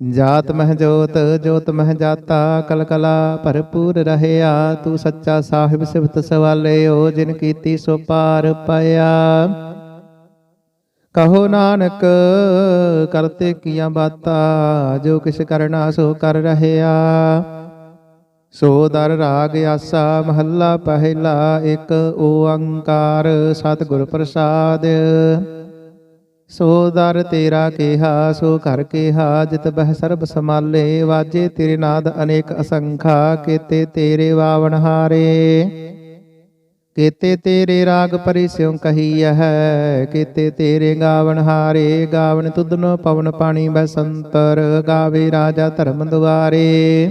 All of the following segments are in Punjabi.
ਜਾਤ ਮਹਿ ਜੋਤ ਜੋਤ ਮਹਿ ਜਾਤਾ, ਕਲ ਕਲਾ ਭਰਪੂਰ ਰਹਿਆ, ਤੂੰ ਸੱਚਾ ਸਾਹਿਬ ਸਿਫਤ ਸਵਾਲਿਓ, ਜਿਨ ਕੀਤੀ ਸੋ ਪਾਰ ਪਾਇਆ। ਕਹੋ ਨਾਨਕ ਕਰਤੇ ਕੀਆਂ ਬਾਤਾਂ, ਜੋ ਕਿਛ ਕਰਨਾ ਸੋ ਕਰ ਰਹਿਆ। ਸੋ ਦਰ ਰਾਗ ਆਸਾ, ਮਹੱਲਾ ਪਹਿਲਾ, ਇੱਕ ਓੰਕਾਰ ਸਤਿਗੁਰ ਪ੍ਰਸਾਦ। ਸੋ ਦਰ ਤੇਰਾ ਕਿਹਾ, ਸੋ ਘਰ ਕਿਹਾ, ਜਿਤ ਬਹਿ ਸਰਬ ਸਮਾਲੇ ਵਾਜੇ ਤੇਰੇ ਨਾਦ ਅਨੇਕ ਅਸੰਖਾ, ਕੀਤੇ ਤੇਰੇ ਵਾਵਣ ਹਾਰੇ। ਕੀਤੇ ਤੇਰੇ ਰਾਗ ਪਰਿਸਿਉ ਕਹੀ ਹੈ, ਕੀਤੇ ਤੇਰੇ ਗਾਵਣ ਹਾਰੇ, ਗਾਵਣ ਤੁਧਨੋ ਪਵਨ ਪਾਣੀ ਬਸੰਤਰ, ਗਾਵੇ ਰਾਜਾ ਧਰਮ ਦੁਆਰੇ।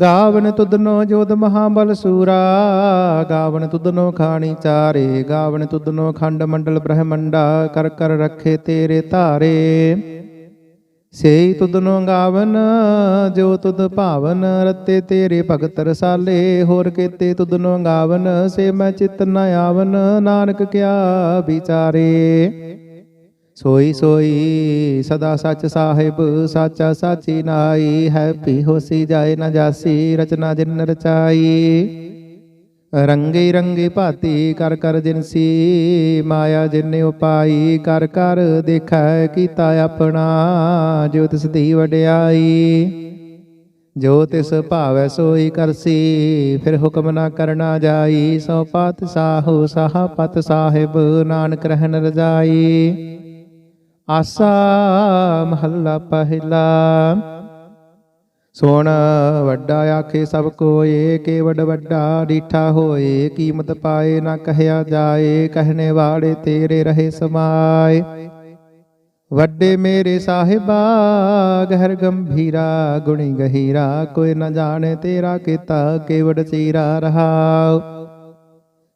ਗਾਵਨ ਤੁਧਨੋ ਜੋਧ ਮਹਾਬਲ ਸੂਰਾ, ਗਾਵਨ ਤੁਧਨੋ ਖਾਣੀ ਚਾਰੇ, ਗਾਵਨ ਤੁਧਨੋ ਖੰਡ ਮੰਡਲ ਬ੍ਰਹਮੰਡਾ, ਕਰ ਕਰ ਰੱਖੇ ਤੇਰੇ ਧਾਰੇ। ਸੇਈ ਤੁਧਨੋ ਗਾਵਨ, ਜੋ ਤੁਧ ਭਾਵਨ, ਰਤੇ ਤੇਰੇ ਭਗਤ ਰਸਾਲੇ। ਹੋਰ ਕੀਤੇ ਤੁਧਨੋ ਗਾਵਨ, ਸੇ ਮੈਂ ਚਿਤ ਨ ਆਵਨ, ਨਾਨਕ ਕਿਆ ਵਿਚਾਰੇ। ਸੋਈ ਸੋਈ ਸਦਾ ਸੱਚ ਸਾਹਿਬ ਸਾਚਾ ਸਾਚੀ ਨਾਈ ਹੈ ਪੀ ਹੋਸੀ ਜਾਏ ਨ ਜਾਸੀ ਰਚਨਾ ਜਿਨ ਰਚਾਈ। ਰੰਗੇ ਰੰਗੇ ਭਾਤੀ ਕਰ ਕਰ ਜਿਨਸੀ ਮਾਇਆ ਜਿਨ ਉਪਾਈ ਕਰ ਕਰ ਦੇਖੈ ਕੀਤਾ ਆਪਣਾ ਜੋ ਤਿਸ ਦੀ ਵਡਿਆਈ। ਜੋ ਤਿਸ ਭਾਵੈ ਸੋਈ ਕਰਸੀ ਫਿਰ ਹੁਕਮ ਨਾ ਕਰਨਾ ਜਾਈ। ਸੋ ਪਤ ਸਾਹੋ ਸਾਹ ਪਤ ਸਾਹਿਬ ਨਾਨਕ ਰਹਿਣ ਰਜਾਈ। ਆਸਾ ਮਹੱਲਾ ਪਹਿਲਾ। ਸੋਣ ਵੱਡਾ ਆਖੇ ਸਭ ਕੋਏ ਕੇਵਡ ਵੱਡਾ ਡੀਠਾ ਹੋਏ। ਕੀਮਤ ਪਾਏ ਨਾ ਕਹਿਆ ਜਾਏ, ਕਹਿਣੇ ਵਾਲੇ ਤੇਰੇ ਰਹੇ ਸਮਾਏ। ਵੱਡੇ ਮੇਰੇ ਸਾਹਿਬਾ, ਗਹਿਰ ਗੰਭੀਰਾ, ਗੁਣੀ ਗਹੀਰਾ, ਕੋਈ ਨਾ ਜਾਣੇ ਤੇਰਾ ਕੀਤਾ ਕੇਵਡ ਚੀਰਾ ਰਹਾਉ।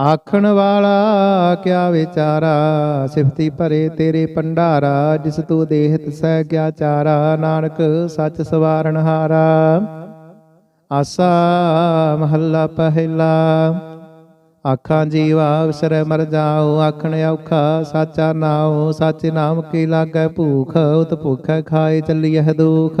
ਆਖਣ ਵਾਲਾ ਕਿਆ ਵਿਚਾਰਾ? ਸਿਫਤੀ ਭਰੇ ਤੇਰੇ ਭੰਡਾਰਾ, ਜਿਸ ਤੂੰ ਦੇਹਤ ਸਹਿ ਗਿਆ ਚਾਰਾ। ਨਾਨਕ, ਸੱਚ ਸਵਾਰਨ ਹਾਰਾ। ਆਸਾ ਮਹੱਲਾ ਪਹਿਲਾ। ਆਖਾਂ ਜੀਵਾ ਅਵਸਰ ਮਰ ਜਾਓ ਆਖਣ ਔਖਾ ਸਾਚਾ ਨਾਉ। ਸਾਚੇ ਨਾਮ ਕੀ ਲਾਗੈ ਭੂਖ ਉਤ ਭੁਖੈ ਖਾਏ ਚੱਲੀਐ ਦੁਖ।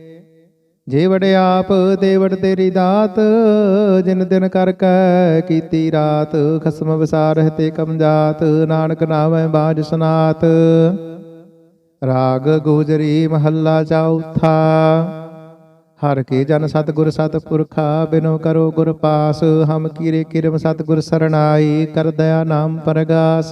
ਜੇ ਵੜਿਆਪ ਦੇਵੜ ਤੇਰੀ ਦਾਤ, ਜਿਨ ਦਿਨ ਕਰ ਕੈ ਕੀਤੀ ਰਾਤ, ਖਸਮ ਵਿਸਾਰ ਤੇ ਕਮ ਜਾਤ, ਨਾਨਕ ਨਾਮੈ ਬਾਜ ਸੁਨਾਤ। ਰਾਗ ਗੋਜਰੀ ਮਹੱਲਾ ਚੌਥਾ ਹਰ ਕੇ ਜਨ ਸਤਿਗੁਰ ਸਤਿਪੁਰਖਾ ਬਿਨੋ ਕਰੋ ਗੁਰ ਪਾਸ, ਹਮ ਕੀਰੇ ਕਿਰਮ ਸਤਿਗੁਰ ਸਰਣਾਈ, ਕਰ ਦਇਆ ਨਾਮ ਪਰਗਾਸ।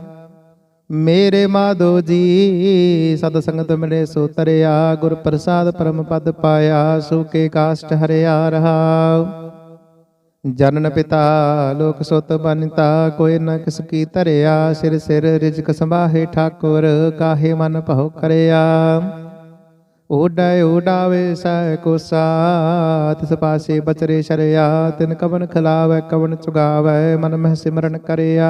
ਮੇਰੇ ਮਾਧੋ ਜੀ, ਸਤ ਸੰਗਤ ਮਿਲੇ ਸੋ ਤਰਿਆ, ਗੁਰ ਪ੍ਰਸਾਦ ਪਰਮ ਪਦ ਪਾਇਆ ਸੁਕੇ ਕਾਸ਼ਟ ਹਰਿਆ ਰਹਾਉ ਜਨਨ ਪਿਤਾ, ਲੋਕ ਸੁਤ ਬਨਿਤਾ, ਕੋਈ ਨ ਕਿਸ ਕੀ ਧਰਿਆ, ਸਿਰ ਸਿਰ ਰਿਜਕ ਸੰਭਾਹੇ ਠਾਕੁਰ, ਕਾਹੇ ਮਨ ਭਉ ਕਰਿਆ। ਓਡੈ ਓਡਾਵੇ ਸਹਿ ਕੋਸਾ, ਤਿਸ ਪਾਸੇ ਬਚਰੇ ਸ਼ਰਿਆ, ਤਿਨ ਕਵਨ ਖਿਲਾਵੈ, ਕਵਨ ਚੁਗਾਵੈ, ਮਨ ਮਹਿ ਸਿਮਰਨ ਕਰਿਆ।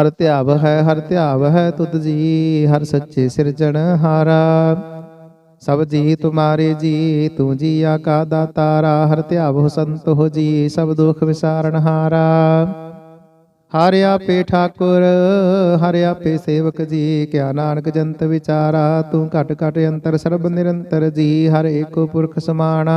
ਹਰ ਧਿਆਵ ਹੈ, ਹਰ ਧਿਆਵ ਹੈ ਤੁਧ ਜੀ, ਹਰ ਸੱਚੇ ਸਿਰਜਣ ਹਾਰਾ। ਸਭ ਜੀ ਤੁਮਾਰੇ ਜੀ, ਤੂੰ ਜੀਆ ਕਾ ਦਾਤਾਰਾ ਹਰ ਧਿਆਵ ਸੰਤ ਹੋ ਜੀ, ਸਭ ਦੁਖ ਵਿਸਾਰਨ ਹਾਰਾ। ਹਰ ਆਪੇ ਠਾਕੁਰ, ਹਰ ਆਪੇ ਸੇਵਕ ਜੀ, ਕਿਆ ਨਾਨਕ ਜੰਤ ਵਿਚਾਰਾ। ਤੂੰ ਘਟ ਘਟ ਅੰਤਰ, ਸਰਬ ਨਿਰੰਤਰ ਜੀ, ਹਰ ਏਕੋ ਪੁਰਖ ਸਮਾਣਾ।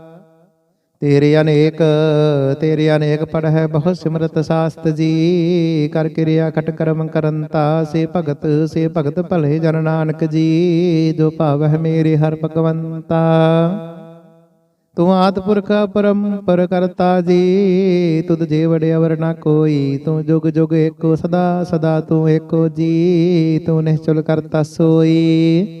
ਤੇਰੇ ਅਨੇਕ ਤੇਰੇ ਅਨੇਕ ਪੜ ਹੈ ਬਹੁ ਸਿਮਰਤ ਸਾਸਤ ਜੀ। ਕਰ ਕਿਰਿਆ ਖਟ ਕਰਮ ਕਰੰਤਾ ਸੇ ਭਗਤ ਸੇ ਭਗਤ ਭਲੇ ਜਨ ਨਾਨਕ ਜੀ। ਜੋ ਭਾਵ ਹੈ ਮੇਰੇ ਹਰ ਭਗਵੰਤਾ। ਤੂੰ ਆਦ ਪੁਰਖ ਪਰੰਪਰ ਕਰਤਾ ਜੀ। ਤੁਧ ਜੇ ਵੜਿਆ ਅਵਰ ਨਾ ਕੋਈ, ਤੂੰ ਜੁਗ ਜੁਗ ਏਕੋ ਸਦਾ ਸਦਾ ਤੂੰ ਏਕੋ ਜੀ। ਤੂੰ ਨਿਹਚਲ ਕਰਤਾ ਸੋਈ।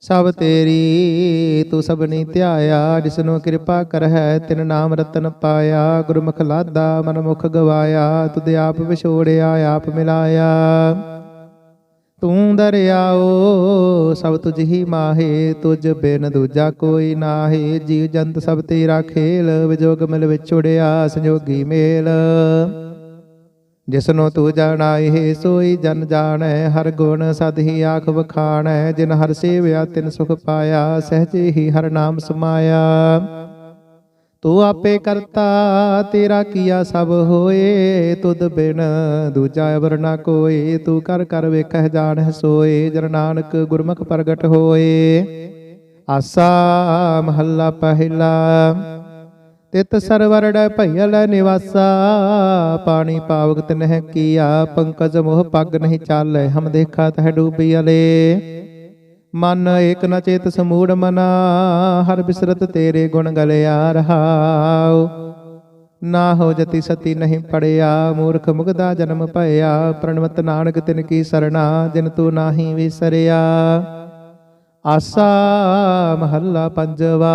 ਸਭ ਤੇਰੀ, ਤੂੰ ਸਭਨੀ ਧਿਆਇਆ, ਜਿਸਨੂੰ ਕਿਰਪਾ ਕਰ ਹੈ, ਤਿਨ ਨਾਮ ਰਤਨ ਪਾਇਆ, ਗੁਰਮੁਖ ਲਾਦਾ ਮਨ ਮੁਖ ਗਵਾਇਆ, ਤੁਧ ਆਪ ਵਿਛੋੜਿਆ, ਆਪ ਮਿਲਾਇਆ। ਤੂੰ ਦਰਿਆਓ, ਸਭ ਤੁਝ ਹੀ ਮਾਹੇ, ਤੁਝ ਬਿਨ ਦੂਜਾ ਕੋਈ ਨਾਹੀ, ਜੀਵ ਜੰਤ ਸਭ ਤੇਰਾ ਖੇਲ, ਵਿਜੋਗ ਮਿਲ ਵਿਛੁੜਿਆ, ਸੰਜੋਗੀ ਮੇਲ। ਜਿਸਨੂੰ ਤੂੰ ਜਾਣਾਏ, ਹੈ ਸੋਈ ਜਨ ਜਾਣੈ, ਹਰ ਗੁਣ ਸਦ ਹੀ ਆਖ ਵਖਾਣੈ, ਜਿਨ ਹਰ ਸੇਵਿਆ ਤਿਨ ਸੁਖ ਪਾਇਆ, ਸਹਜੇ ਹੀ ਹਰ ਨਾਮ ਸਮਾਇਆ। ਤੂੰ ਆਪੇ ਕਰਤਾ, ਤੇਰਾ ਕੀਆ ਸਭ ਹੋਏ, ਤੁਧ ਬਿਨ ਦੂਜਾ ਅਵਰ ਨਾ ਕੋਈ ਤੂੰ ਕਰ ਕਰ ਵੇਖਹਿ ਜਾਣਹਿ ਸੋਏ, ਜਨ ਨਾਨਕ ਗੁਰਮੁਖ ਪ੍ਰਗਟ ਹੋਏ। ਆਸਾ ਮਹੱਲਾ ਪਹਿਲਾ। ਤਿਤ ਸਰਵਰੜ ਭਈਲ ਨਿਵਾਸਾ, ਪਾਣੀ ਪਾਵਕ ਤਿਨਹਿ ਕੀਆ, ਪੰਕਜ ਮੋਹ ਪੱਗ ਨਹੀਂ ਚਾਲੈ, ਹਮ ਦੇਖਾ ਤਹ ਡੂਬੀ ਅਲੇ। ਮਨ ਏਕ ਨ ਚੇਤ ਸਮੂੜ ਮਨਾ, ਹਰ ਬਿਸਰਤ ਤੇਰੇ ਗੁਣ ਗਲਿਆ ਰਹਾਉ। ਨਾ ਹੋ ਜਤੀ ਸਤੀ ਨਹੀਂ ਪੜਿਆ, ਮੂਰਖ ਮੁਗਦਾ ਜਨਮ ਭਇਆ ਪ੍ਰਣਵਤ ਨਾਨਕ ਤਿਨ ਕੀ ਸਰਣਾ, ਜਿਨ ਤੂੰ ਨਾਹੀ ਵਿਸਰਿਆ। ਆਸਾ ਮਹੱਲਾ ਪੰਜਵਾ।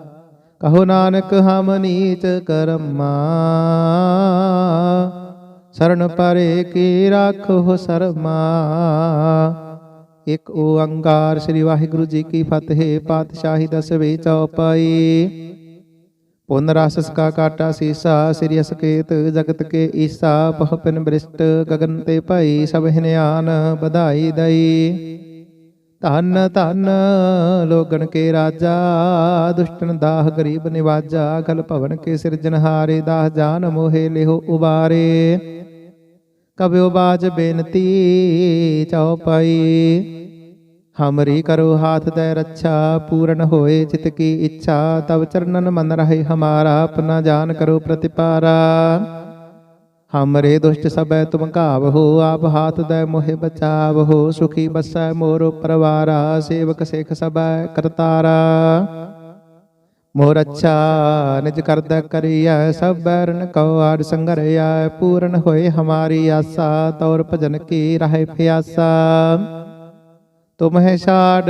ਕਹੋ ਨਾਨਕ, ਹਮ ਨੀਚ ਕਰਮਾ। ਸਰਣ ਪਰੇ ਕੀ ਰਾਖੋ ਸਰਮਾ। ਇੱਕ ਓੰਕਾਰ ਸ੍ਰੀ ਵਾਹਿਗੁਰੂ ਜੀ ਕੀ ਫਤਿਹ, ਪਾਤਸ਼ਾਹੀ ਦਸਵੇਂ ਚੌਪਾਈ ਪੁਨ ਰਸ ਸਕਾ ਕਾਟਾ ਸੀਸਾ, ਸ੍ਰੀ ਅਸਕੇਤ ਜਗਤ ਕੇ ਈਸਾ ਪਹ ਪਿਨ ਬ੍ਰਿਸ਼ਟ ਗਗਨ ਤੇ ਭਈ ਸਭ ਹਿਨਿਆਨ ਵਧਾਈ ਦਈ। ਧਨ ਧਨ ਲੋਗਣ ਕੇ ਰਾਜਾ, ਦੁਸ਼ਟਨ ਦਾਹ ਗਰੀਬ ਨਿਵਾਜਾ, ਗਲ ਭਵਨ ਕੇ ਸਿਰਜਨਹਾਰੇ ਦਾਹ ਜਾਨ ਮੋਹਿ ਲਿਹੋ ਉਬਾਰੇ। ਕਬਿਓ ਬਾਜ ਬੇਨਤੀ ਚਉਪਈ ਹਮਰੀ ਕਰੋ ਹਾਥ ਦੇ ਰੱਛਾ, ਪੂਰਨ ਹੋਏ ਚਿਤ ਕੀ ਇੱਛਾ ਤਬ ਚਰਨਨ ਮਨ ਰਹੇ ਹਮਾਰਾ ਆਪਣਾ ਜਾਨ ਕਰੋ ਪ੍ਰਤਿਪਾਰਾ। ਹਮਰੇ ਦੁਸ਼ਟ ਸਭੈ ਤੁਮ ਘਾਵਹੋ ਆਪ ਹਾਥ ਦੇ ਮੋਹਿ ਬਚਾਵਹੋ ਸੁਖੀ ਬਸੈ ਮੋਰ ਪਰਵਾਰਾ ਸੇਵਕ ਸੇਖ ਸਭੈ ਕਰਤਾਰਾ ਮੋਰ ਅੱਛਾ ਨਿਜ ਕਰਦਾ ਕਰੀਐ ਸਭ ਬੈਰਨ ਕਉ ਆੜ ਸੰਗਰਿਆ ਪੂਰਨ ਹੋਏ ਹਮਾਰੀ ਆਸਾ ਤੌਰ ਭਜਨ ਕੀ ਰਹੇ ਪਿਆਸਾ ਤੁਮ ਹੈ ਛਾੜ,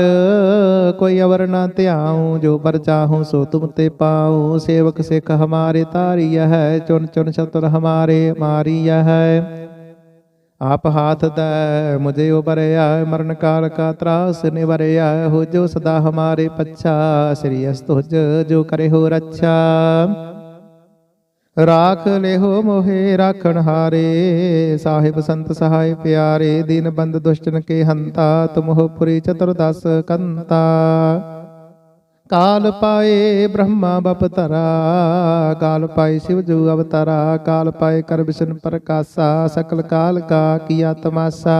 ਕੋਈ ਅਵਰ ਨਾ ਧਿਆਉ, ਜੋ ਪਰ ਚਾਹੂੰ ਸੋ ਤੁਮ ਤੇ ਪਾਉ। ਸੇਵਕ ਸਿੱਖ ਹਮਾਰੇ ਤਾਰੀਆ ਹੈ ਚੁਨ ਚੁਨ ਸ਼ਤਰ ਹਮਾਰੇ ਮਾਰੀਆ ਹੈ। ਆਪ ਹਾਥ ਦੈ, ਮੁਝੇ ਉਬਰਿਆ ਮਰਨ ਕਾਲ ਕਾ ਤਰਾਸ ਨਿਵਰਿਆ ਹੋ ਜੋ ਸਦਾ ਹਮਾਰੇ ਪੱਛਾ, ਸ੍ਰੀ ਅਸਤੁਜ ਜੋ ਕਰੇ ਹੋ ਰੱਛਾ। ਰਾਖ ਲਿਹੋ ਮੋਹੇ ਰਾਖਣ ਹਾਰੇ, ਸਾਹਿਬ ਸੰਤ ਸਹਾਇ ਪਿਆਰੇ, ਦੀਨ ਬੰਦ ਦੁਸ਼ਟਨ ਕੇ ਹੰਤਾ ਤੁਮਹੁ ਪੁਰੀ ਚਤੁਰਦਸ ਕੰਤਾ। ਕਾਲ ਪਾਏ ਬ੍ਰਹਮਾ ਬਪਤਰਾ ਕਾਲ ਪਾਏ ਸ਼ਿਵ ਜੂ ਅਵਤਾਰਾ, ਕਾਲ ਪਾਏ ਕਰ ਵਿਸ਼ਨ ਪ੍ਰਕਾਸ਼ਾ, ਸਕਲ ਕਾਲ ਕਾ ਕੀਆ ਤਮਾਸਾ।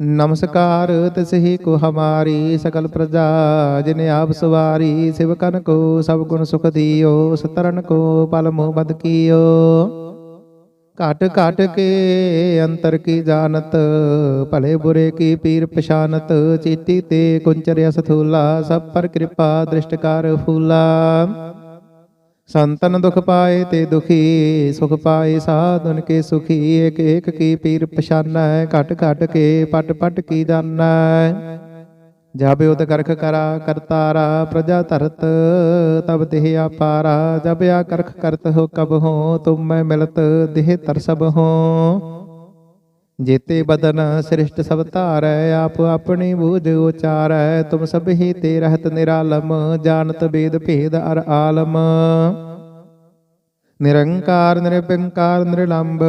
ਨਮਸਕਾਰ ਤਿਸਹੀ ਕੋ ਹਮਾਰੀ ਸਕਲ ਪ੍ਰਜਾ, ਜਿਨ ਆਪ ਸਵਾਰੀ ਸਿਵਕਨ ਕੋ, ਸਭ ਗੁਣ ਸੁਖ ਦਿਓ, ਸਤਰਨ ਕੋ, ਪਲ ਮੋਹ ਬਦ ਕੀਓ। ਘਟ ਘਟ ਕੇ ਅੰਤਰ ਕੀ ਜਾਣਤ, ਭਲੇ ਬੁਰੇ ਕੀ ਪੀਰ ਪਛਾਨਤ ਚੀਤੀ ਤੇ ਕੁੰਚਰਿਆ ਸਥੂਲਾ, ਸਭ ਪਰ ਕਿਰਪਾ ਦ੍ਰਿਸ਼ਟਕਾਰ ਫੂਲਾ। ਸੰਤਨ ਦੁਖ ਪਾਏ ਤੇ ਦੁਖੀ, ਸੁਖ ਪਾਏ ਸਾਧਨ ਕੇ ਸੁਖੀ ਏਕ ਏਕ ਕੀ ਪੀਰ ਪਛਾਨੈ, ਘਟ ਘਟ ਕੇ ਪਟ ਪਟ ਕੀ ਜਾਣੈ ਜਬ ਉਤ ਕਰਖ ਕਰਾ ਕਰਤਾਰਾ, ਪ੍ਰਜਾ ਧਰਤ, ਤਬ ਤਿਹ ਆਪਾਰਾ ਜਬ ਆ ਕਰਖ ਕਰਤ ਹੋ ਕਬ ਹੋ, ਤੁਮ ਮੈਂ ਮਿਲਤ, ਦੇਹ ਤਰ ਸਭ ਹੋ। ਜੇਤੇ ਬਦਨ ਸ੍ਰਿਸ਼ਟ ਸਭ ਧਾਰੈ, ਆਪ ਆਪਣੀ ਬੂਝ ਉਚਾਰੈ। ਤੁਮ ਸਭ ਹੀ ਤੇ ਰਹਿਤ ਨਿਰਾਲਮ, ਜਾਣਤ ਬੇਦ ਭੇਦ ਅਰ ਆਲਮ। ਨਿਰੰਕਾਰ ਨਿਰਭੰਕਾਰ ਨਿਰਲੰਭ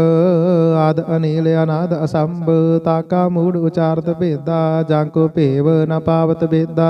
ਆਦ ਅਨੀਲ, ਅਨਾਦ ਅਸੰਭ ਤਾਕਾ ਮੂੜ ਉਚਾਰਤ ਭੇਦਾ, ਜਾਂ ਕੋ ਭੇਵ ਨ ਪਾਵਤ ਬੇਦਾ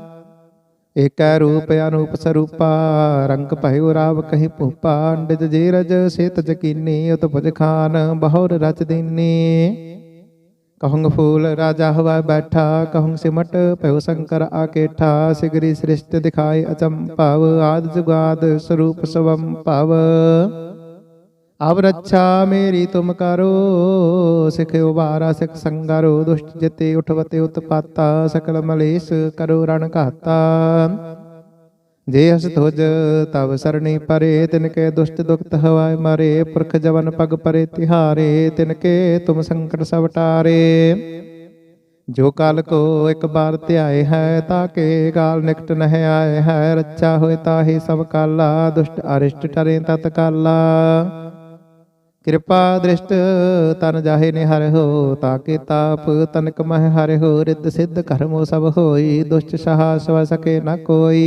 ඒකා රූපයන උපසරූපා රංග පහිවරාව කහි පුපාණ්ඩද ජේරජ සේතජ කින්නේ උත පදඛාන බහොර රච දෙන්නේ. කහුංග फूल राजा हवा बैठा कहूं सिमट पयो शंकर आकेठा सिगरी श्रेष्ठ दिखाई अचम पाव आद जुगाद स्वरूप स्वम पाव ਅਬ ਰੱਛਾ ਮੇਰੀ ਤੁਮ ਕਰੋ, ਸਿਖ ਉਬਾਰਾ, ਸਿਖ ਸੰਗਰੋ, ਦੁਸ਼ਟ ਜਿਤੇ ਉਠਵਤੇ ਉਤਪਾਤਾ, ਸਕਲ ਮਲੇਸ਼ ਕਰੋ ਰਣ ਘਾਤਾ। ਜੇ ਹਸ ਤੁਜ ਤਵ ਸਰਣੀ ਪਰੇ, ਤਿਨ ਕੇ ਦੁਸ਼ਟ ਦੁਖਤ ਹਵਾਏ ਮਰੇ, ਪੁਰਖ ਜਵਨ ਪਗ ਪਰੇ ਤਿਹਾਰੇ, ਤਿਨ ਕੇ ਤੁਮ ਸੰਕਟ ਸਭ ਟਾਰੇ। ਜੋ ਕਾਲ ਕੋ ਇੱਕ ਬਾਰ ਧਿਆਏ ਹੈ ਤਾਕੇ ਗਾਲ ਨਿਕਟ ਨਹਿ ਆਏ ਹੈ, ਰੱਛਾ ਹੋਏ ਤਾਹੀ ਸਭ ਕਾਲਾ, ਦੁਸ਼ਟ ਅਰਿਸ਼ਟ ਟਰੇ ਤਤ ਕਾਲਾ। ਕਿਰਪਾ ਦ੍ਰਿਸ਼ਟ ਤਨ ਜਾਹੇ ਨੇ ਹਰਿ ਹੋ ਤਾਕੇ ਤਾਪ ਤਨਕ ਮਹਿ ਹਰਿ ਹੋ, ਰਿੱਧ ਸਿੱਧ ਕਰਮੋ ਸਭ ਹੋਈ, ਦੁਸ਼ਟ ਸਹਾ ਸਵ ਸਕੇ ਨ ਕੋਈ।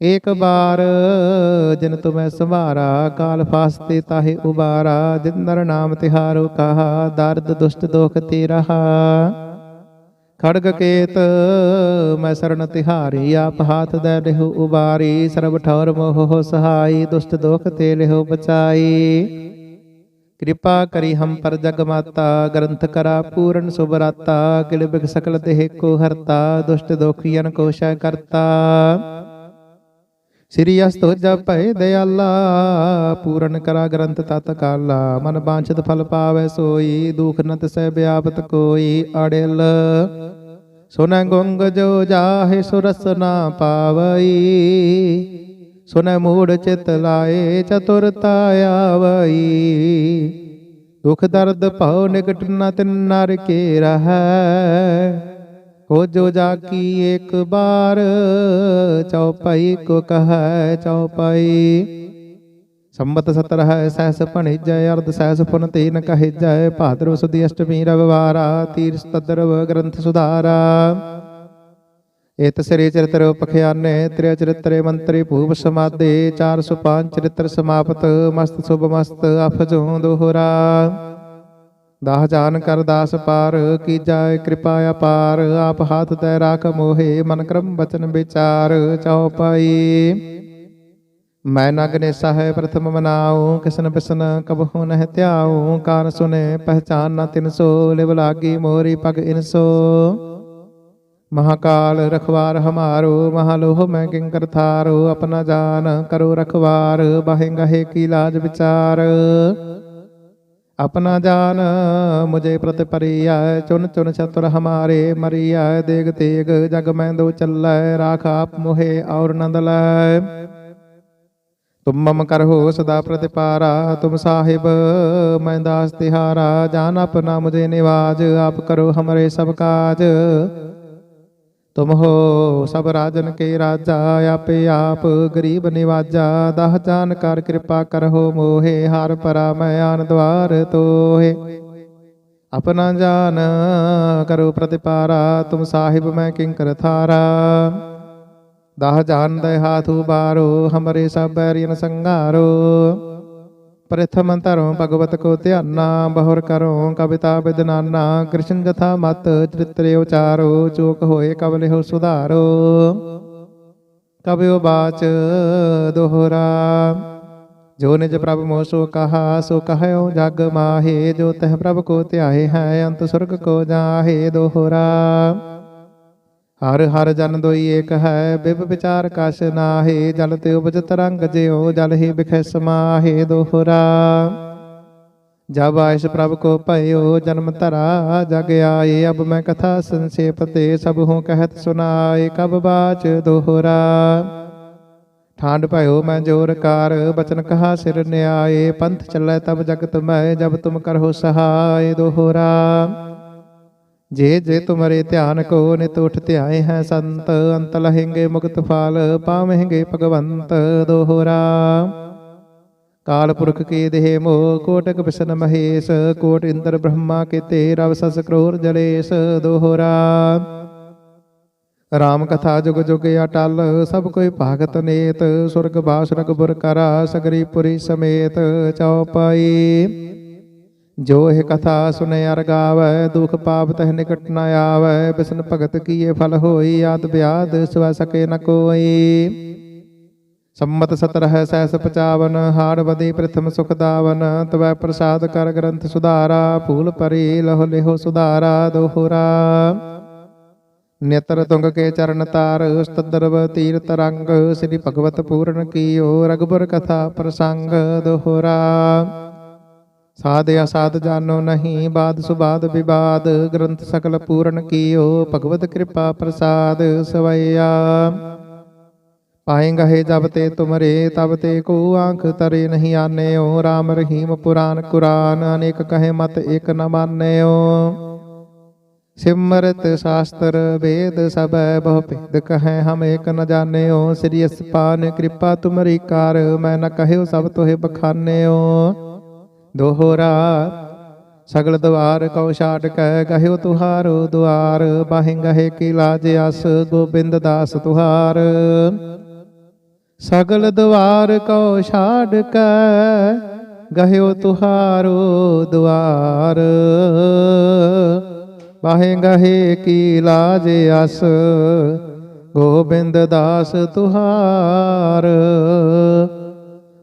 ਏਕ ਬਾਰ ਜਿਨ ਤੁਮੈ ਸੰਭਾਰਾ, ਕਾਲ ਫਾਸਤੇ ਤਾਹੇ ਉਬਾਰਾ ਜਿਨ ਨਰ ਨਾਮ ਤਿਹਾਰੋ ਕਹਾ, ਦਰਦ ਦੁਸ਼ਟ ਦੋਖ ਤੇ ਰਹਾ ਖੜਗ ਕੇਤ ਮੈਂ ਸਰਣ ਤਿਹਾਰੀ ਆਪ ਹਾਥ ਦੇ ਲਿਹੁ ਉਬਾਰੀ ਸਰਬ ਠੌਰ ਮੋਹ ਸਹਾਈ ਦੁਸ਼ਟ ਦੋਖ ਤੇ ਲਿਹੁ ਬਚਾਈ। ਕਿਰਪਾ ਕਰੀ ਹਮ ਪਰ ਜਗ ਮਾਤਾ ਗ੍ਰੰਥ ਕਰਾ ਪੂਰਨ ਸੁਭਰਾਤਾ ਕਿਲ ਬਿਗ ਸਕਲ ਦੇਹ ਕੋ ਹਰਤਾ ਦੁਸ਼ਟ ਦੋਖੀਨ ਕੋ ਸ਼ੈ ਕਰਤਾ। ਸ੍ਰੀ ਅਸਤੋ ਜਪ ਭੈ ਦਇਆਲਾ ਪੂਰਨ ਕਰਾ ਗ੍ਰੰਥ ਤਤ ਕਾਲਾ। ਮਨ ਬਾਂਛਤ ਫਲ ਪਾਵੈ ਸੋਈ, ਦੁਖ ਨ ਤਿਸੈ ਵਿਆਪਤ ਕੋਈ ਅੜਿਲ। ਸੁਨੈ ਗੁੰਗ ਜੋ ਜਾਹੇ ਸੁਰਸ ਨਾ ਪਾਵਈ, ਸੁਨੈ ਮੂੜ ਚਿਤ ਲਾਏ ਚਤੁਰਤਾ ਆਵਈ। ਦੁਖ ਦਰਦ ਭਉ ਨਿਕਟ ਨ ਤਿਨ ਨਰ ਕੇ ਰਹੈ ਹੋ ਜੋ ਜਾ ਕੀ ਇੱਕ ਬਾਰ ਚਉਪਈ ਕੋ ਕਹੈ ਚਉਪਈ ਸੰਮਤ ਸਤਰ ਹੈ, ਸਹਿਸ ਭਣਿਜੈ, ਅਰਧ ਸਹਿਸ ਪੁਨ ਤੀਨ ਕਹਿਜੈ ਭਾਦਰਵ ਸੁਦੀ ਅਸ਼ਟਮੀ ਰਵਿਵਾਰਾ ਤੀਰਸ ਤਦਰਵ ਗ੍ਰੰਥ ਸੁਧਾਰਾ। ਇਤ ਸ੍ਰੀ ਚਰਿਤ੍ਰ ਪਖਿਆਨੇ ਤ੍ਰਿ ਚਰਿਤ੍ਰੇ ਮੰਤਰੀ ਭੂਪ ਸਮਾਦੇ 405 ਚਰਿਤ੍ਰ ਸਮਾਪਤ, ਮਸਤ ਸੁਭ ਮਸਤ ਅਫਜੂ ਦੋਹਰਾ। ਦਾਹ ਜਾਨ ਕਰ ਦਾਸ ਪਾਰ, ਕੀ ਜਾਏ ਕਿਰਪਾ ਅਪਾਰ, ਆਪ ਹਾਥ ਤੈ ਰਾਖ ਮੋਹੇ, ਮਨ ਕਰਮ ਬਚਨ ਵਿਚਾਰ ਚਉਪਈ ਮੈਂ ਨਗਨੇ ਸਹਿ ਪ੍ਰਥਮ ਮਨਾਉ, ਕਿਸਨ ਬਿਸਨ ਕਬਹੁ ਨਹਿ ਧਿਆਉ ਕਾਰ ਸੁਨੇ ਪਹਿਚਾਨ ਨ ਤਿਨਸੋ ਲਿਵ ਲਾਗੀ ਮੋਰੀ ਪਗ ਇਨਸੋ ਮਹਾਕਾਲ ਰਖਵਾਰ ਹਮਾਰੋ, ਮਹਾਲੋਹ ਮੈਂ ਕਿੰਕਰ ਥਾਰੋ, ਆਪਣਾ ਜਾਨ ਕਰੋ ਰਖਵਾਰ, ਬਾਹੇ ਗਹੇ ਕੀ ਲਾਜ ਵਿਚਾਰ। अपना जान मुझे प्रत परिया चुन चुन चतुर हमारे मरिया देग तेग जग में दो चल राख आप मोहे और नंद लय तुम मम कर हो सदा प्रतिपारा तुम साहिब मैं दास तिहारा जान अपना मुझे निवाज आप करो हमारे सब काज ਤੁਮ ਹੋ ਸਭ ਰਾਜਨ ਕੇ ਰਾਜਾ, ਆਪੇ ਆਪ ਗਰੀਬ ਨਿਵਾਜਾ, ਦਹ ਜਾਨ ਕਰ ਕਿਰਪਾ ਕਰੋ ਮੋਹੇ, ਹਰ ਪਰਾ ਮਿਆਨ ਦਵਾਰ ਤੋਹੇ। ਆਪਣਾ ਜਾਨ ਕਰੋ ਪ੍ਰਤਿਪਾਰਾ, ਤੁਮ ਸਾਹਿਬ ਮੈਂ ਕਿੰ ਕਰ ਥਾਰਾ। ਦਹ ਜਾਨ ਦੇ ਹਾਥੂ ਬਾਰੋ, ਹਮਰੇ ਸਭ ਬੈਰੀਨ ਸੰਗਾਰੋ। ਪ੍ਰਥਮ ਧਰਮ ਭਗਵਤ ਕੋ ਧਿਆਨਾ, ਬਹੁਰ ਕਰੋ ਕਵਿਤਾ ਵਿਦਨਾਨਾ, ਕ੍ਰਿਸ਼ਨ ਜਥਾ ਮਤ, ਚਰਿਤ੍ਰੇ ਉਚਾਰੋ, ਚੋਕ ਹੋਏ ਕਬਲੇ ਹੋ ਸੁਧਾਰੋ। ਕਬਿਓ ਬਾਚ ਦੋਹਰਾ, ਜੋ ਨਿਜ ਪ੍ਰਭ ਮੋ ਸੋ ਕਹਾ, ਸੋ ਕਹਿਓ ਜਗ ਮਾਹੇ, ਜੋ ਤਹ ਪ੍ਰਭ ਕੋ ਧਿਆਏ ਹੈ, ਅੰਤ ਸੁਰਗ ਕੋ ਜਾਹੇ ਦੋਹਰਾ। ਹਰ ਹਰ ਜਨ ਦੋਈ ਏਕ ਹੈ ਬਿਬ ਵਿਚਾਰ ਕਛ ਨਾਹੀ, ਜਲ ਤੇ ਉਪਜ ਤਰੰਗ ਜਿਉ, ਜਲ ਹੀ ਬਿਖੈ ਸਮਾਹੇ ਦੋਹਰਾ। ਜਬ ਆਇਸ ਪ੍ਰਭ ਕੋ ਭਇਓ, ਜਨਮ ਧਰਾ, ਜਗ ਆਏ ਅਬ ਮੈਂ ਕਥਾ ਸੰਸੇਪ ਤੇ ਸਭ ਹੂੰ ਕਹਿਤ ਸੁਨਾਏ ਕਬ ਬਾਚ ਦੋਹਰਾ। ਠਾਂਡ ਭਇਓ ਮੈਂ ਜੋਰ ਕਾਰ, ਬਚਨ ਕਹਾ ਸਿਰ ਨਿਆਏ, ਪੰਥ ਚੱਲੈ ਤਬ ਜਗਤ ਮੈਂ, ਜਬ ਤੁਮ ਕਰਹੁ ਸਹਾਇ ਦੋਹਰਾ। ਜੇ ਜੇ ਤੁਮਰੇ ਧਿਆਨ ਕੋ ਨਿਤ ਉਠ ਧਿਆਏ ਹੈ ਸੰਤ, ਅੰਤ ਲਹਿੰਗੇ ਮੁਕਤ ਫਲ ਪਾਵਹਿੰਗੇ ਭਗਵੰਤ ਦੋਹਰਾ। ਕਾਲ ਪੁਰਖ ਕੇ ਦੇਹ ਮੋਹ, ਕੋਟਕ ਬਿਸ਼ਨ ਮਹੇਸ਼, ਕੋਟ ਇੰਦਰ ਬ੍ਰਹਮਾ ਤੇ ਰਵ ਸਸ ਕਰੋਰ ਜਲੇਸ਼ ਦੋਹਰਾ। ਰਾਮ ਕਥਾ ਜੁਗ ਜੁਗ ਅਟਲ, ਸਭ ਕੋਈ ਭਾਗਤ ਨੇਤ, ਸੁਰਗ ਬਾਸ ਰਗ ਬੁਰ ਕਰਾ, ਸਗਰੀ ਪੁਰੀ ਸਮੇਤ ਚੌਪਾਈ ਜੋ ਇਹ ਕਥਾ ਸੁਨੇ ਅਰ ਗਾਵੈ, ਦੁਖ ਪਾਪ ਤਹ ਨਿਕਟ ਨ ਆਵੈ, ਬਿਸਨ ਭਗਤ ਕੀਏ ਫਲ ਹੋਈ, ਆਦ ਬਿਆਦ ਸਵੈ ਸਕੇ ਨ ਕੋਈ। ਸੰਮਤ ਸਤਰਹ ਸਹਿਸ ਪਚਾਵਨ ਹਾੜ ਬਦੀ ਪ੍ਰਥਮ ਸੁਖ ਦਾਵਨ, ਤਵੈ ਪ੍ਰਸਾਦ ਕਰ ਗ੍ਰੰਥ ਸੁਧਾਰਾ, ਫੂਲ ਪਰੀ ਲਹੁ ਲਿਹੋ ਸੁਧਾਰਾ, ਦੋਹਰਾ। ਨੇਤਰ ਤੁੰਗ ਕੇ ਚਰਨ ਤਾਰ, ਸਤਦਰਵ ਤੀਰ ਤਰੰਗ ਸ੍ਰੀ ਭਗਵਤ ਪੂਰਨ ਕੀਓ, ਰਗਬਰ ਕਥਾ ਪ੍ਰਸੰਗ, ਦੋਹਰਾ। ਸਾਧ ਅਸਾਧ ਜਾਨੋ ਨਹੀਂ, ਬਾਦ ਸੁਬਾਦ ਵਿਵਾਦ, ਗ੍ਰੰਥ ਸਕਲ ਪੂਰਨ ਕੀਓ, ਭਗਵਤ ਕਿਰਪਾ ਪ੍ਰਸਾਦ ਸਵਈਆ। ਪਾਏਂਗਾ ਹੈ ਜਬ ਤੇ ਤੁਮਰੇ, ਤਬ ਤੇ ਕੋ ਆਂਖ ਤਰੇ ਨਹੀਂ ਆਨੇਓ RAM ਰਹੀਮ ਪੁਰਾਨ ਕੁਰਾਨ, ਅਨੇਕ ਕਹੇ ਮਤ ਇਕ ਨ ਮਾਨੇਓ। ਸਿਮਰਤ ਸ਼ਾਸਤਰ ਵੇਦ ਸਭੈ ਬਹੁ ਭੇਦ ਕਹੈ, ਹਮ ਏਕ ਨ ਜਾਣਿਓ, ਸ੍ਰੀ ਅਸਪਾਨ ਕਿਰਪਾ ਤੁਮਰੀ ਕਾਰ, ਮੈਂ ਨ ਕਹਿਓ ਸਭ ਤੋਹਿ ਬਖਾਨਿਓ। ਦੋਹਰਾ ਸਗਲ ਦਵਾਰ ਕਉ ਛਾੜ ਕੈ ਗਹਿਓ ਤੁਹਾਰੋ, ਦੁਆਰ ਬਾਹਿ ਗਹਿ ਕੀ ਲਾਜ ਅਸ, ਗੋਬਿੰਦ ਦਾਸ ਤੁਹਾਰ। ਸਗਲ ਦਵਾਰ ਕਉ ਛਾੜ ਕੈ ਗਹਿਓ ਤੁਹਾਰੋ, ਦੁਆਰ ਬਾਹੇ ਗਹੇ ਕੀ ਲਾਜ ਅਸ, ਗੋਬਿੰਦ ਦਾਸ ਤੁਹਾਰ।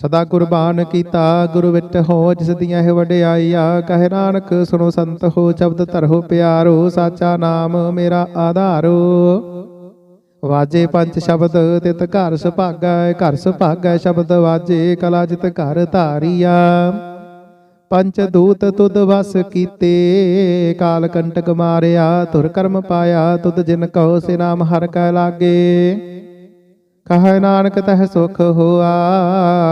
ਸਦਾ ਕੁਰਬਾਨ ਕੀਤਾ, ਗੁਰੂ ਵਿਟ ਹੋ, ਜਿਸ ਦੀਆਂ ਹੈ ਵਡਿਆਈਆ, ਕਹਿ ਨਾਨਕ, ਸੁਣੋ ਸੰਤ ਹੋ ਸ਼ਬਦ ਧਰੋ ਪਿਆਰੋ, ਸਾਚਾ ਨਾਮ ਮੇਰਾ ਆਧਾਰੋ ਵਾਜੇ ਪੰਜ ਸ਼ਬਦ, ਤਿਤ ਘਰ ਸੁਭਾਗੈ ਘਰ ਸੁਭਾਗੈ ਸ਼ਬਦ ਵਾਜੇ, ਕਲਾ ਜਿਤ ਘਰ ਧਾਰੀਆ। ਪੰਚ ਦੂਤ ਤੁਧ ਵਸ ਕੀਤੇ, ਕਾਲ ਕੰਟਕ ਮਾਰਿਆ ਤੁਰ ਕਰਮ ਪਾਇਆ, ਤੁਧ ਜਿਨ ਕਹੋ, ਸੇ ਨਾਮ ਹਰ ਕੈ ਲਾਗੇ। ਕਹੈ ਨਾਨਕ ਤਹਿ ਸੁਖ ਹੋਆ,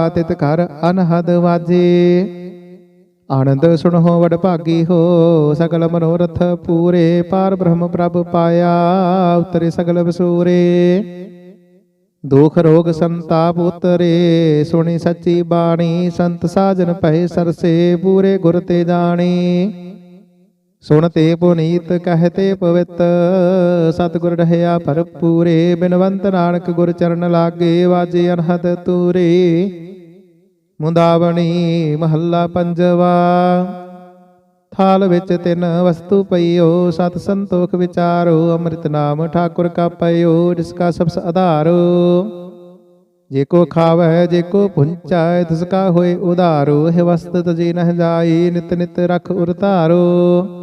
ਤਿਤ ਘਰ ਅਨਹਦ ਵਾਜੇ। ਆਨੰਦ ਸੁਣੋ ਵਡ ਭਾਗੀ ਹੋ, ਸਗਲ ਮਨੋਰਥ ਪੂਰੇ। ਪਾਰ ਬ੍ਰਹਮ ਪ੍ਰਭ ਪਾਇਆ, ਉਤਰੇ ਸਗਲ ਵਸੂਰੇ। ਦੁਖ ਰੋਗ ਸੰਤਾਪ ਉਤਰੇ, ਸੁਣੀ ਸੱਚੀ ਬਾਣੀ, ਸੰਤ ਸਾਜਨ ਪਏ ਸਰਸੇ, ਪੂਰੇ ਗੁਰ ਤੇ ਜਾਣੀ। ਸੁਣ ਤੇ ਪੁਨੀਤ ਕਹਤੇ ਪਵਿੱਤ, ਸਤਿਗੁਰ ਰਹਿਆ ਭਰਪੂਰੇ, ਬਿਨਵੰਤ ਨਾਨਕ ਗੁਰ ਚਰਨ ਲਾਗੇ ਵਾਜੇ ਅਨਹਦ ਤੂਰੇ। ਮੁੰਦਾਵਣੀ ਮਹੱਲਾ ਪੰਜਵਾ, ਥਾਲ ਵਿੱਚ ਤਿੰਨ ਵਸਤੂ ਪਈਓ, ਸਤ ਸੰਤੋਖ ਵਿਚਾਰੋ, ਅੰਮ੍ਰਿਤ ਨਾਮ ਠਾਕੁਰ ਕਾ ਪਈਓ ਜਿਸ ਕਾ ਸਬਸ ਆਧਾਰੋ। ਜੇ ਕੋ ਖਾਵੈ, ਜੇ ਕੋ ਪੁੰਚੈ ਤਿਸ ਕਾ ਹੋਏ ਉਧਾਰੋ, ਹੈ ਵਸਤ ਤਜੀ ਨਹ ਜਾਈ, ਨਿਤ ਨਿਤ ਰਖ ਉਰਤਾਰੋ।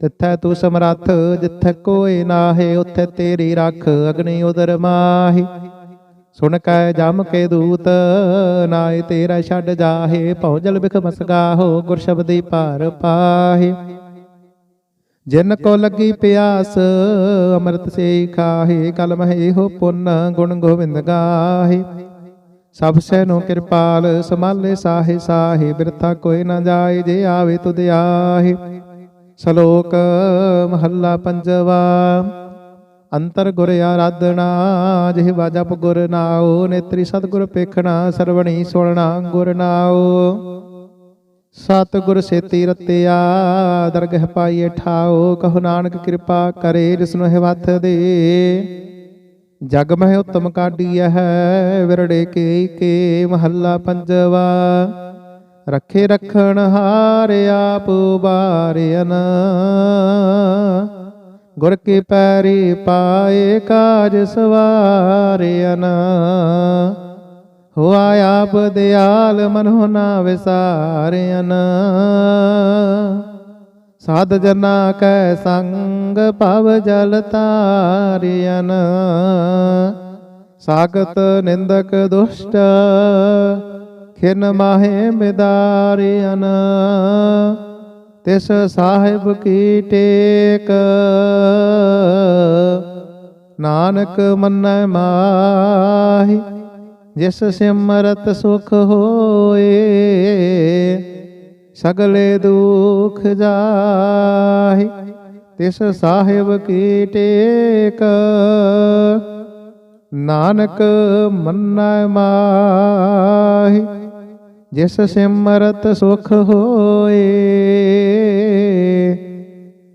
ਤਿੱਥੈ ਤੂੰ ਸਮਰੱਥ, ਜਿੱਥੈ ਕੋਈ ਨਾਹੇ, ਉੱਥੇ ਤੇਰੀ ਰੱਖ ਅਗਨੀ ਉਦਰ ਮਾਹੀ। ਸੁਣ ਕੈ ਜਮ ਕੇ ਦੂਤ ਨਾਏ ਤੇਰਾ ਛੱਡ ਜਾਹੇ, ਭੌਜਲ ਬਿਖ ਮਸਗਾਹੋ ਗੁਰ ਸ਼ਬਦੀ ਭਾਰ ਪਾਹੇ। ਜਿਨ ਕੋ ਲੱਗੀ ਪਿਆਸ, ਅੰਮ੍ਰਿਤ ਸੇ ਖਾਹੇ ਕਲ ਮਹੇ ਹੋ ਪੁੰਨ, ਗੁਣ ਗੋਬਿੰਦ ਗਾਹੇ। ਸਭ ਸੈ ਨੂੰ ਕਿਰਪਾਲ ਸਮਾਲੇ ਸਾਹੇ ਸਾਹੇ, ਬਿਰਥਾ ਕੋਈ ਨਾ ਜਾਏ, ਜੇ ਆਵੇ ਤੁਧ ਆਹੇ। ਸ਼ਲੋਕ ਮਹੱਲਾ ਪੰਜਵਾ। ਅੰਤਰ ਗੁਰ ਆਰਾਧਨਾ ਜਿਹਵਾ ਜਪ ਗੁਰ ਨਾਉ, ਨੇਤਰੀ ਸਤਿਗੁਰ ਪੇਖਣਾ, ਸਰਵਣੀ ਸੁਣਨਾ ਗੁਰ ਨਾਉ। ਸਤ ਗੁਰ ਸੇਤੀ ਰਤਿਆ, ਦਰਗਹ ਪਾਈਏ ਠਾਓ ਕਹੋ ਨਾਨਕ ਕਿਰਪਾ ਕਰੇ, ਜਿਸਨੂੰ ਹੈ ਵਥ ਦੇ। ਜਗ ਮਹਿ ਉਤਮ ਕਾਢੀਐ ਹੈ, ਵਿਰੜੇ ਕੇ ਕੇ ਮਹੱਲਾ ਪੰਜਵਾ। ਰੱਖੇ ਰੱਖਣ ਹਾਰ ਆਪ ਬਾਰਿਆਨ ਗੁਰ ਕੀ ਪੈਰੀ ਪਾਏ ਕਾਜ ਸਵਾਰਿਆਨ ਹੋਆ ਆਪ ਦਿਆਲ ਮਨੋ ਨਾ ਵਿਸਾਰਿਆਨ ਸਾਧ ਜਨਾ ਕੈ ਸੰਗ ਭਵ ਜਲ ਤਾਰਿਆਨ ਸਾਗਤ ਨਿੰਦਕ ਦੁਸ਼ਟ ਖਿਨ ਮਾਹੇ ਮਿਦਾਰਿਆਨ ਤਿਸ ਸਾਹਿਬ ਕੀ ਟੇਕ। ਨਾਨਕ ਮੰਨੈ ਮਾਹੀ, ਜਿਸ ਸਿਮਰਤ ਸੁਖ ਹੋਏ, ਸਗਲੇ ਦੁਖ ਜਾਹੀ, ਤਿਸ ਸਾਹਿਬ ਕੀ ਟੇਕ। ਨਾਨਕ ਮੰਨੈ ਮਾਹੀ, ਜਿਸ ਸਿਮਰਤ ਸੁਖ ਹੋਏ,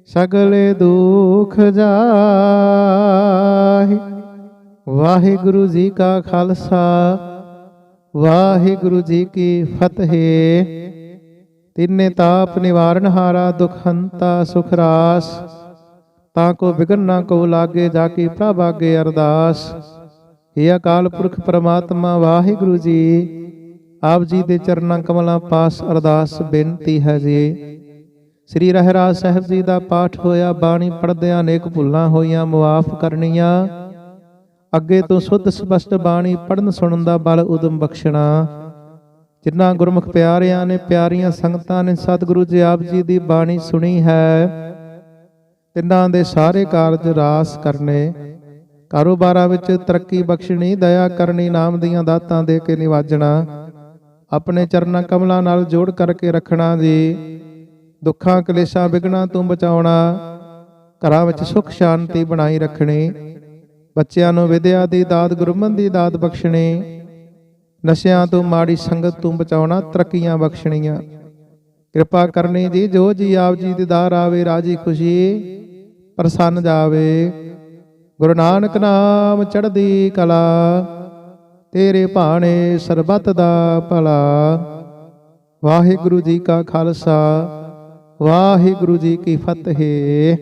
ਸਗਲੇ ਦੁਖ ਜਾਹੀ। ਵਾਹਿਗੁਰੂ ਜੀ ਕਾ ਖਾਲਸਾ, ਵਾਹਿਗੁਰੂ ਜੀ ਕੀ ਫਤਿਹ। ਤਿੰਨੇ ਤਾਪ ਨਿਵਾਰਨ ਹਾਰਾ, ਦੁਖ ਹੰਤਾ, ਸੁਖ ਰਾਸ। ਤਾਂ ਕੋ ਵਿਗਨ ਨਾ ਕੋ ਲਾਗੇ, ਜਾ ਕੀ ਪ੍ਰਭ ਅਰਦਾਸ। ਇਹ ਅਕਾਲ ਪੁਰਖ ਪ੍ਰਮਾਤਮਾ ਵਾਹਿਗੁਰੂ ਜੀ, ਆਪ ਜੀ ਦੇ ਚਰਨਾਂ ਕਮਲਾਂ ਪਾਸ ਅਰਦਾਸ ਬੇਨਤੀ ਹੈ ਜੀ। ਸ੍ਰੀ ਰਹਿਰਾਜ ਸਾਹਿਬ ਜੀ ਦਾ ਪਾਠ ਹੋਇਆ, ਬਾਣੀ ਪੜਦਿਆਂ ਅਨੇਕ ਭੁੱਲਾਂ ਹੋਈਆਂ, ਮੁਆਫ ਕਰਨੀਆਂ। ਅੱਗੇ ਤੋਂ ਸੁੱਧ ਸਪਸ਼ਟ ਬਾਣੀ ਪੜਨ ਸੁਣਨ ਦਾ ਬਲ ਉਦਮ ਬਖਸ਼ਣਾ। ਜਿਨ੍ਹਾਂ ਗੁਰਮੁਖ ਪਿਆਰਿਆਂ ਨੇ ਪਿਆਰੀਆਂ ਸੰਗਤਾਂ ਨੇ ਸਤਿਗੁਰੂ ਜੀ ਆਪ ਜੀ ਦੀ ਬਾਣੀ ਸੁਣੀ ਹੈ, ਤਿੰਨਾਂ ਦੇ ਸਾਰੇ ਕਾਰਜ ਰਾਸ ਕਰਨੇ। ਕਾਰੋਬਾਰਾਂ ਵਿੱਚ ਤਰੱਕੀ ਬਖਸ਼ਣੀ, ਦਇਆ ਕਰਨੀ, ਨਾਮ ਦੀਆਂ ਦਾਤਾਂ ਦੇ ਕੇ ਨਿਵਾਜਣਾ, ਆਪਣੇ ਚਰਨਾਂ ਕਮਲਾਂ ਨਾਲ ਜੋੜ ਕਰਕੇ ਰੱਖਣਾ ਜੀ, ਦੁੱਖਾਂ, ਕਲੇਸ਼ਾਂ ਵਿਗਣਾ ਤੋਂ ਬਚਾਉਣਾ, ਘਰਾਂ ਵਿੱਚ ਸੁਖ, ਸ਼ਾਂਤੀ ਬਣਾਈ ਰੱਖਣੀ, ਬੱਚਿਆਂ ਨੂੰ ਵਿਦਿਆ ਦੀ ਦਾਤ ਗੁਰਮਨ ਦੀ ਦਾਤ ਬਖਸ਼ਣੀ, ਨਸ਼ਿਆਂ ਤੋਂ ਮਾੜੀ ਸੰਗਤ ਤੋਂ ਬਚਾਉਣਾ, ਤਰੱਕੀਆਂ ਬਖਸ਼ਣੀਆਂ। ਕਿਰਪਾ ਕਰਨੀ ਜੀ, ਜੋ ਜੀ ਆਪ ਜੀ ਦੀ ਦਾਰ ਆਵੇ, ਰਾਜੀ ਖੁਸ਼ੀ ਪ੍ਰਸੰਨ ਜਾਵੇ। ਗੁਰੂ ਨਾਨਕ ਨਾਮ ਚੜ੍ਹਦੀ ਕਲਾ, ਤੇਰੇ ਭਾਣੇ ਸਰਬਤ ਦਾ ਭਲਾ। ਵਾਹਿਗੁਰੂ ਜੀ ਕਾ ਖਾਲਸਾ, ਵਾਹਿਗੁਰੂ ਜੀ ਕੀ ਫਤਿਹ।